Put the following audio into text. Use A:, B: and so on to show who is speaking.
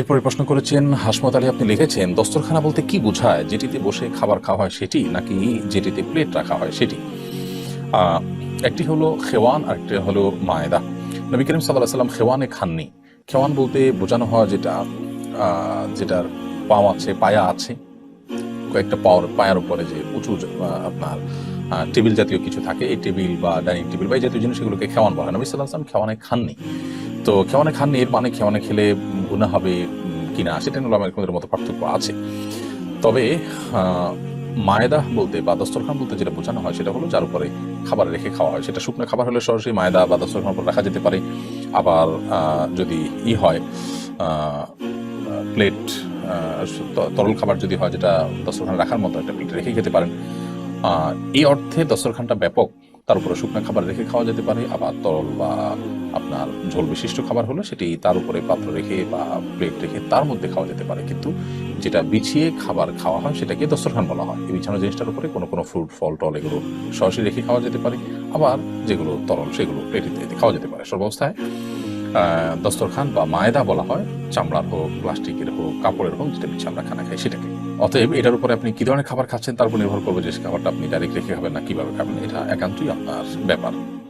A: এরপরে প্রশ্ন করেছেন, হাসমত আলী আপনি লিখেছেন, দস্তরখানা বলতে কি বোঝায়? যেটিতে বসে খাবার খাওয়া হয় সেটি, নাকি যেটিতে প্লেট রাখা হয় সেটি? একটি হলো খেওয়ান আর একটি হলো মায়েদা। নবী করিম সাল্লাহ সাল্লাম খেওয়ানে খাননি। খেওয়ান বলতে বোঝানো হয় যেটা যেটার পাও আছে, পায়া আছে। কয়েকটা পাওয়ার, পায়ার উপরে যে উঁচু আপনার টেবিল জাতীয় কিছু থাকে, এই টেবিল বা ডাইনিং টেবিল বা এই জাতীয় জিনিস সেগুলোকে খেওয়ান বলা। নবী সাল্লাহ সাল্লাম খেওয়ানে খাননি। তো খেওয়ানে খাননি, এর মানে খেওয়ানে খেলে গুণা হবে কিনা, সেটা নিয়ে আমাদের মতো পার্থক্য আছে। তবে মায়েদা বলতে বা দস্তরখান বলতে যেটা বোঝানো হয় সেটা হলো যার উপরে খাবার রেখে খাওয়া হয়। সেটা শুকনো খাবার হলে সরাসরি মায়েদা বা দস্তরখান উপর রাখা যেতে পারে। আবার যদি ই হয় প্লেট তরল খাবার যদি হয় যেটা দস্তরখানে রাখার মতো একটা প্লেট রেখে খেতে পারেন এই অর্থে দস্তরখানটা ব্যাপক। তার উপরে শুকনো খাবার রেখে খাওয়া যেতে পারে, আবার তরল বা আপনার ঝোল বিশিষ্ট খাবার হলে সেটি তার উপরে পাত্র রেখে বা প্লেট রেখে তার মধ্যে খাওয়া যেতে পারে। কিন্তু যেটা বিছিয়ে খাবার খাওয়া হয় সেটাকে দস্তরখান বলা হয়। এই বিছানো জিনিসটার উপরে কোনো কোনো ফ্রুট, ফল, টল এগুলো সরাসরি রেখে খাওয়া যেতে পারে, আবার যেগুলো তরল সেগুলো প্লেটে খাওয়া যেতে পারে। সর্বাবস্থায় দস্তরখান বা মায়দা বলা হয়, চামড়ার হোক, প্লাস্টিকের হোক, কাপড়ের হোক, যেটা বিছে আমরা খানা খাই সেটাকে। অতএব এটার উপরে আপনি কি ধরনের খাবার খাচ্ছেন তার উপর নির্ভর করবে যে খাবারটা আপনি ডাইরেক্ট রেখে খাবেন না, কীভাবে খাবেন, এটা একান্তই আপনার ব্যাপার।